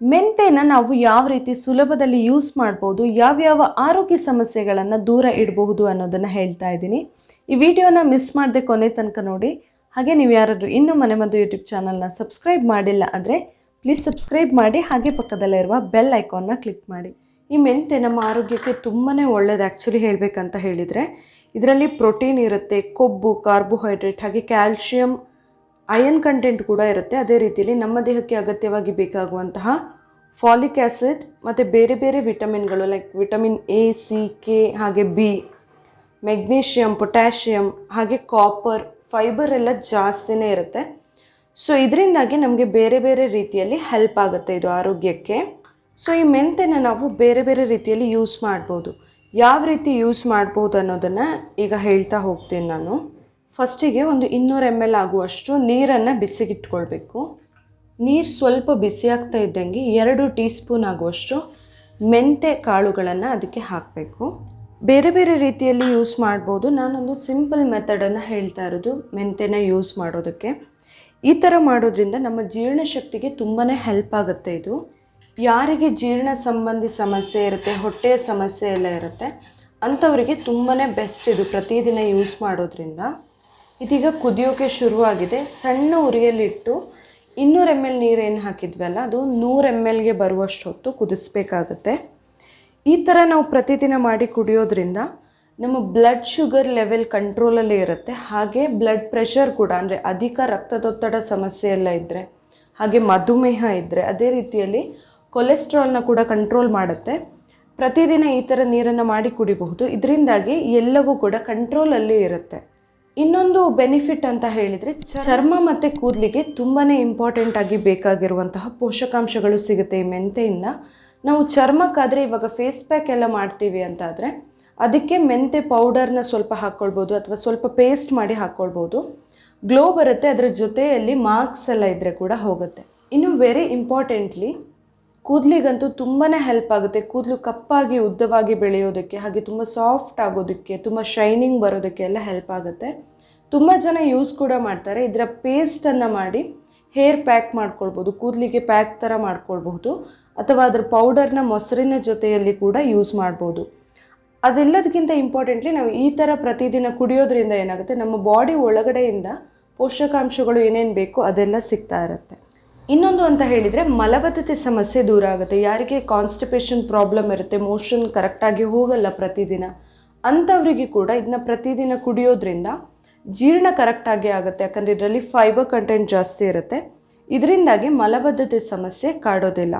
ಮೆಂತೆನ ನಾವು ಯಾವ ರೀತಿ ಸುಲಭದಲ್ಲಿ ಯೂಸ್ ಮಾಡ್ಬೋದು, ಯಾವ್ಯಾವ ಆರೋಗ್ಯ ಸಮಸ್ಯೆಗಳನ್ನು ದೂರ ಇಡಬಹುದು ಅನ್ನೋದನ್ನು ಹೇಳ್ತಾ ಇದ್ದೀನಿ. ಈ ವಿಡಿಯೋನ ಮಿಸ್ ಮಾಡದೆ ಕೊನೆ ತನಕ ನೋಡಿ. ಹಾಗೆ ನೀವು ಯಾರಾದರೂ ಇನ್ನೂ ಮನೆ ಮದ್ದು ಯೂಟ್ಯೂಬ್ ಚಾನಲ್ನ ಸಬ್ಸ್ಕ್ರೈಬ್ ಮಾಡಿಲ್ಲ ಅಂದರೆ ಪ್ಲೀಸ್ ಸಬ್ಸ್ಕ್ರೈಬ್ ಮಾಡಿ, ಹಾಗೆ ಪಕ್ಕದಲ್ಲಿರುವ ಬೆಲ್ ಐಕಾನ್ನ ಕ್ಲಿಕ್ ಮಾಡಿ. ಈ ಮೆಂತೆ ನಮ್ಮ ಆರೋಗ್ಯಕ್ಕೆ ತುಂಬಾ ಒಳ್ಳೇದು ಆ್ಯಕ್ಚುಲಿ ಹೇಳಬೇಕಂತ ಹೇಳಿದರೆ. ಇದರಲ್ಲಿ ಪ್ರೋಟೀನ್ ಇರುತ್ತೆ, ಕೊಬ್ಬು, ಕಾರ್ಬೋಹೈಡ್ರೇಟ್ ಹಾಗೆ ಕ್ಯಾಲ್ಶಿಯಂ ಅಯನ್ ಕಂಟೆಂಟ್ ಕೂಡ ಇರುತ್ತೆ. ಅದೇ ರೀತಿಯಲ್ಲಿ ನಮ್ಮ ದೇಹಕ್ಕೆ ಅಗತ್ಯವಾಗಿ ಬೇಕಾಗುವಂತಹ ಫಾಲಿಕ್ ಆ್ಯಸಿಡ್ ಮತ್ತು ಬೇರೆ ಬೇರೆ ವಿಟಮಿನ್ಗಳು like vitamin A C K ಹಾಗೆ ಬಿ ಮೆಗ್ನೀಷಿಯಮ್ ಪೊಟ್ಯಾಷಿಯಮ್ ಹಾಗೆ ಕಾಪರ್ ಫೈಬರ್ ಎಲ್ಲ ಜಾಸ್ತಿನೇ ಇರುತ್ತೆ. ಸೊ ಇದರಿಂದಾಗಿ ನಮಗೆ ಬೇರೆ ಬೇರೆ ರೀತಿಯಲ್ಲಿ ಹೆಲ್ಪ್ ಆಗುತ್ತೆ ಇದು ಆರೋಗ್ಯಕ್ಕೆ. ಸೊ ಈ ಮೆಂತೆನ ನಾವು ಬೇರೆ ಬೇರೆ ರೀತಿಯಲ್ಲಿ ಯೂಸ್ ಮಾಡ್ಬೋದು. ಯಾವ ರೀತಿ ಯೂಸ್ ಮಾಡ್ಬೋದು ಅನ್ನೋದನ್ನು ಈಗ ಹೇಳ್ತಾ ಹೋಗ್ತೀನಿ ನಾನು. ಫಸ್ಟಿಗೆ ಒಂದು ಇನ್ನೂರು ಎಂ ಎಲ್ ಆಗುವಷ್ಟು ನೀರನ್ನು ಬಿಸಿಗಿಟ್ಕೊಳ್ಬೇಕು. ನೀರು ಸ್ವಲ್ಪ ಬಿಸಿಯಾಗ್ತಾ ಇದ್ದಂಗೆ ಎರಡು ಟೀ ಸ್ಪೂನ್ ಆಗುವಷ್ಟು ಮೆಂತೆ ಕಾಳುಗಳನ್ನು ಅದಕ್ಕೆ ಹಾಕಬೇಕು. ಬೇರೆ ಬೇರೆ ರೀತಿಯಲ್ಲಿ ಯೂಸ್ ಮಾಡ್ಬೋದು. ನಾನೊಂದು ಸಿಂಪಲ್ ಮೆಥಡನ್ನು ಹೇಳ್ತಾ ಇರೋದು ಮೆಂತೆನ ಯೂಸ್ ಮಾಡೋದಕ್ಕೆ. ಈ ಥರ ಮಾಡೋದ್ರಿಂದ ನಮ್ಮ ಜೀರ್ಣಶಕ್ತಿಗೆ ತುಂಬಾ ಹೆಲ್ಪ್ ಆಗುತ್ತೆ ಇದು. ಯಾರಿಗೆ ಜೀರ್ಣ ಸಂಬಂಧಿ ಸಮಸ್ಯೆ ಇರುತ್ತೆ, ಹೊಟ್ಟೆಯ ಸಮಸ್ಯೆ ಎಲ್ಲ ಇರುತ್ತೆ, ಅಂಥವರಿಗೆ ತುಂಬಾ ಬೆಸ್ಟ್ ಇದು ಪ್ರತಿದಿನ ಯೂಸ್ ಮಾಡೋದ್ರಿಂದ. ಇದೀಗ ಕುದಿಯೋಕೆ ಶುರುವಾಗಿದೆ. ಸಣ್ಣ ಉರಿಯಲ್ಲಿಟ್ಟು ಇನ್ನೂರು ಎಂ ಎಲ್ ನೀರೇನು ಹಾಕಿದ್ವಲ್ಲ ಅದು ನೂರು ಎಂ ಎಲ್ಗೆ ಬರುವಷ್ಟು ಹೊತ್ತು ಕುದಿಸ್ಬೇಕಾಗತ್ತೆ. ಈ ಥರ ನಾವು ಪ್ರತಿದಿನ ಮಾಡಿ ಕುಡಿಯೋದ್ರಿಂದ ನಮ್ಮ ಬ್ಲಡ್ ಶುಗರ್ ಲೆವೆಲ್ ಕಂಟ್ರೋಲಲ್ಲೇ ಇರುತ್ತೆ. ಹಾಗೆ ಬ್ಲಡ್ ಪ್ರೆಷರ್ ಕೂಡ, ಅಂದರೆ ಅಧಿಕ ರಕ್ತದೊತ್ತಡ ಸಮಸ್ಯೆ ಎಲ್ಲ ಇದ್ದರೆ ಹಾಗೆ ಮಧುಮೇಹ ಇದ್ದರೆ ಅದೇ ರೀತಿಯಲ್ಲಿ ಕೊಲೆಸ್ಟ್ರಾಲ್ನ ಕೂಡ ಕಂಟ್ರೋಲ್ ಮಾಡುತ್ತೆ. ಪ್ರತಿದಿನ ಈ ಥರ ನೀರನ್ನು ಮಾಡಿ ಕುಡಿಬಹುದು. ಇದರಿಂದಾಗಿ ಎಲ್ಲವೂ ಕೂಡ ಕಂಟ್ರೋಲಲ್ಲಿ ಇರುತ್ತೆ. ಇನ್ನೊಂದು ಬೆನಿಫಿಟ್ ಅಂತ ಹೇಳಿದರೆ ಚರ್ಮ ಮತ್ತು ಕೂದಲಿಗೆ ತುಂಬಾ ಇಂಪಾರ್ಟೆಂಟ್ ಆಗಿ ಬೇಕಾಗಿರುವಂತಹ ಪೋಷಕಾಂಶಗಳು ಸಿಗುತ್ತೆ ಈ ಮೆಂತೆಯಿಂದ. ನಾವು ಚರ್ಮಕ್ಕಾದರೆ ಇವಾಗ ಫೇಸ್ ಪ್ಯಾಕ್ ಎಲ್ಲ ಮಾಡ್ತೀವಿ ಅಂತಾದರೆ ಅದಕ್ಕೆ ಮೆಂತೆ ಪೌಡರ್ನ ಸ್ವಲ್ಪ ಹಾಕ್ಕೊಳ್ಬೋದು ಅಥವಾ ಸ್ವಲ್ಪ ಪೇಸ್ಟ್ ಮಾಡಿ ಹಾಕ್ಕೊಳ್ಬೋದು ಗ್ಲೋ ಬರುತ್ತೆ, ಅದರ ಜೊತೆಯಲ್ಲಿ ಮಾರ್ಕ್ಸ್ ಎಲ್ಲ ಇದ್ದರೆ ಕೂಡ ಹೋಗುತ್ತೆ. ಇನ್ನು ವೆರಿ ಇಂಪಾರ್ಟೆಂಟ್ಲಿ ಕೂದಲಿಗಂತೂ ತುಂಬಾ ಹೆಲ್ಪ್ ಆಗುತ್ತೆ. ಕೂದಲು ಕಪ್ಪಾಗಿ, ಉದ್ದವಾಗಿ ಬೆಳೆಯೋದಕ್ಕೆ, ಹಾಗೆ ತುಂಬ ಸಾಫ್ಟ್ ಆಗೋದಕ್ಕೆ, ತುಂಬ ಶೈನಿಂಗ್ ಬರೋದಕ್ಕೆ ಎಲ್ಲ ಹೆಲ್ಪ್ ಆಗುತ್ತೆ. ತುಂಬ ಜನ ಯೂಸ್ ಕೂಡ ಮಾಡ್ತಾರೆ. ಇದರ ಪೇಸ್ಟನ್ನು ಮಾಡಿ ಹೇರ್ ಪ್ಯಾಕ್ ಮಾಡ್ಕೊಳ್ಬೋದು, ಕೂದಲಿಗೆ ಪ್ಯಾಕ್ ಥರ ಮಾಡ್ಕೊಳ್ಬಹುದು, ಅಥವಾ ಅದರ ಪೌಡರ್ನ ಮೊಸರಿನ ಜೊತೆಯಲ್ಲಿ ಕೂಡ ಯೂಸ್ ಮಾಡ್ಬೋದು. ಅದೆಲ್ಲದಕ್ಕಿಂತ ಇಂಪಾರ್ಟೆಂಟ್ಲಿ ನಾವು ಈ ಥರ ಪ್ರತಿದಿನ ಕುಡಿಯೋದ್ರಿಂದ ಏನಾಗುತ್ತೆ, ನಮ್ಮ ಬಾಡಿ ಒಳಗಡೆಯಿಂದ ಪೋಷಕಾಂಶಗಳು ಏನೇನು ಬೇಕೋ ಅದೆಲ್ಲ ಸಿಗ್ತಾ ಇರುತ್ತೆ. ಇನ್ನೊಂದು ಅಂತ ಹೇಳಿದರೆ, ಮಲಬದ್ಧತೆ ಸಮಸ್ಯೆ ದೂರ ಆಗುತ್ತೆ. ಯಾರಿಗೆ ಕಾನ್ಸ್ಟಿಪೇಷನ್ ಪ್ರಾಬ್ಲಮ್ ಇರುತ್ತೆ ಮೋಷನ್ ಕರೆಕ್ಟಾಗಿ ಹೋಗಲ್ಲ ಪ್ರತಿದಿನ, ಅಂಥವರಿಗೆ ಕೂಡ ಇದನ್ನ ಪ್ರತಿದಿನ ಕುಡಿಯೋದ್ರಿಂದ ಜೀರ್ಣ ಕರೆಕ್ಟಾಗಿ ಆಗುತ್ತೆ. ಯಾಕಂದರೆ ಇದರಲ್ಲಿ ಫೈಬರ್ ಕಂಟೆಂಟ್ ಜಾಸ್ತಿ ಇರುತ್ತೆ. ಇದರಿಂದಾಗಿ ಮಲಬದ್ಧತೆ ಸಮಸ್ಯೆ ಕಾಡೋದಿಲ್ಲ.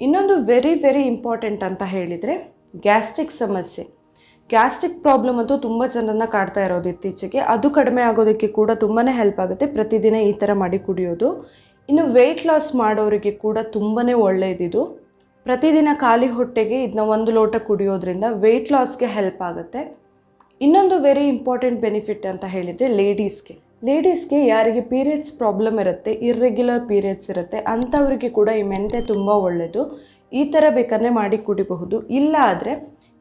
ಇನ್ನೊಂದು ವೆರಿ ವೆರಿ ಇಂಪಾರ್ಟೆಂಟ್ ಅಂತ ಹೇಳಿದರೆ ಗ್ಯಾಸ್ಟ್ರಿಕ್ ಸಮಸ್ಯೆ. ಗ್ಯಾಸ್ಟ್ರಿಕ್ ಪ್ರಾಬ್ಲಮ್ ಅಂತೂ ತುಂಬ ಜನರನ್ನ ಕಾಡ್ತಾ ಇರೋದು ಇತ್ತೀಚೆಗೆ. ಅದು ಕಡಿಮೆ ಆಗೋದಕ್ಕೆ ಕೂಡ ತುಂಬಾ ಹೆಲ್ಪ್ ಆಗುತ್ತೆ. ಪ್ರತಿದಿನ ಈ ಥರ ಮಾಡಿ ಕುಡಿಯೋದು. ಇನ್ನು ವೆಯ್ಟ್ ಲಾಸ್ ಮಾಡೋರಿಗೆ ಕೂಡ ತುಂಬಾ ಒಳ್ಳೆಯದಿದು ಪ್ರತಿದಿನ ಖಾಲಿ ಹೊಟ್ಟೆಗೆ ಇದನ್ನ ಒಂದು ಲೋಟ ಕುಡಿಯೋದ್ರಿಂದ ವೆಯ್ಟ್ ಲಾಸ್ಗೆ ಹೆಲ್ಪ್ ಆಗುತ್ತೆ. ಇನ್ನೊಂದು ವೆರಿ ಇಂಪಾರ್ಟೆಂಟ್ ಬೆನಿಫಿಟ್ ಅಂತ ಹೇಳಿದರೆ ಲೇಡೀಸ್ಗೆ ಲೇಡೀಸ್ಗೆ ಯಾರಿಗೆ ಪೀರಿಯಡ್ಸ್ ಪ್ರಾಬ್ಲಮ್ ಇರುತ್ತೆ ಇರ್ರೆಗ್ಯುಲರ್ ಪೀರಿಯಡ್ಸ್ ಇರುತ್ತೆ, ಅಂಥವ್ರಿಗೆ ಕೂಡ ಈ ಮೆಂತೆ ತುಂಬ ಒಳ್ಳೆಯದು ಈ ಥರ ಬೇಕಂದರೆ ಮಾಡಿ ಕುಡಿಬಹುದು. ಇಲ್ಲ ಆದರೆ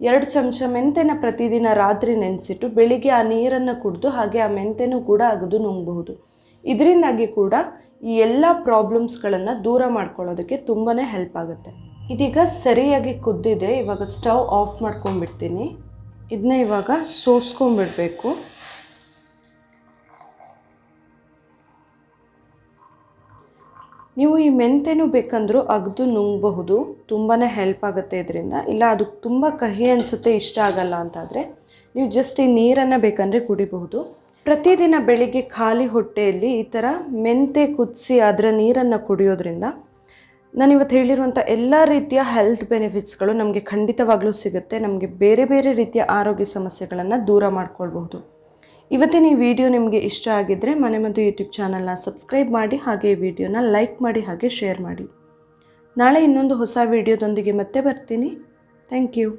ಎರಡು ಚಮಚ ಮೆಂತೆನ ಪ್ರತಿದಿನ ರಾತ್ರಿ ನೆನೆಸಿಟ್ಟು ಬೆಳಿಗ್ಗೆ ಆ ನೀರನ್ನು ಕುಡಿದು ಹಾಗೆ ಆ ಮೆಂತೆನೂ ಕೂಡ ಅಗದು ನುಂಗಬಹುದು. ಇದರಿಂದಾಗಿ ಕೂಡ ಈ ಎಲ್ಲ ಪ್ರಾಬ್ಲಮ್ಸ್ಗಳನ್ನು ದೂರ ಮಾಡ್ಕೊಳ್ಳೋದಕ್ಕೆ ತುಂಬಾ ಹೆಲ್ಪ್ ಆಗುತ್ತೆ. ಇದೀಗ ಸರಿಯಾಗಿ ಕುದ್ದಿದೆ, ಇವಾಗ ಸ್ಟವ್ ಆಫ್ ಮಾಡ್ಕೊಂಡ್ಬಿಡ್ತೀನಿ. ಇದನ್ನ ಇವಾಗ ಸೋಸ್ಕೊಂಡ್ಬಿಡ್ಬೇಕು. ನೀವು ಈ ಮೆಂತೆನೂ ಬೇಕಂದರೂ ಅಗ್ದು ನುಂಗಬಹುದು ತುಂಬಾ ಹೆಲ್ಪ್ ಆಗುತ್ತೆ ಇದರಿಂದ. ಇಲ್ಲ, ಅದು ತುಂಬ ಕಹಿ ಅನಿಸುತ್ತೆ, ಇಷ್ಟ ಆಗಲ್ಲ ಅಂತಾದರೆ ನೀವು ಜಸ್ಟ್ ಈ ನೀರನ್ನು ಬೇಕಂದರೆ ಕುಡಿಬಹುದು. ಪ್ರತಿದಿನ ಬೆಳಿಗ್ಗೆ ಖಾಲಿ ಹೊಟ್ಟೆಯಲ್ಲಿ ಈ ಥರ ಮೆಂತೆ ಕುದಿಸಿ ಅದರ ನೀರನ್ನು ಕುಡಿಯೋದ್ರಿಂದ ನಾನು ಇವತ್ತು ಹೇಳಿರುವಂಥ ಎಲ್ಲ ರೀತಿಯ ಹೆಲ್ತ್ ಬೆನಿಫಿಟ್ಸ್ಗಳು ನಮಗೆ ಖಂಡಿತವಾಗ್ಲೂ ಸಿಗುತ್ತೆ. ನಮಗೆ ಬೇರೆ ಬೇರೆ ರೀತಿಯ ಆರೋಗ್ಯ ಸಮಸ್ಯೆಗಳನ್ನು ದೂರ ಮಾಡ್ಕೊಳ್ಬಹುದು. ಇವತ್ತಿನ ಈ ವಿಡಿಯೋ ನಿಮಗೆ ಇಷ್ಟ ಆಗಿದ್ದರೆ ಮನೆ ಮತ್ತು ಯೂಟ್ಯೂಬ್ ಚಾನಲ್ನ ಸಬ್ಸ್ಕ್ರೈಬ್ ಮಾಡಿ, ಹಾಗೆ ಈ ವಿಡಿಯೋನ ಲೈಕ್ ಮಾಡಿ, ಹಾಗೆ ಶೇರ್ ಮಾಡಿ. ನಾಳೆ ಇನ್ನೊಂದು ಹೊಸ ವಿಡಿಯೋದೊಂದಿಗೆ ಮತ್ತೆ ಬರ್ತೀನಿ. Thank you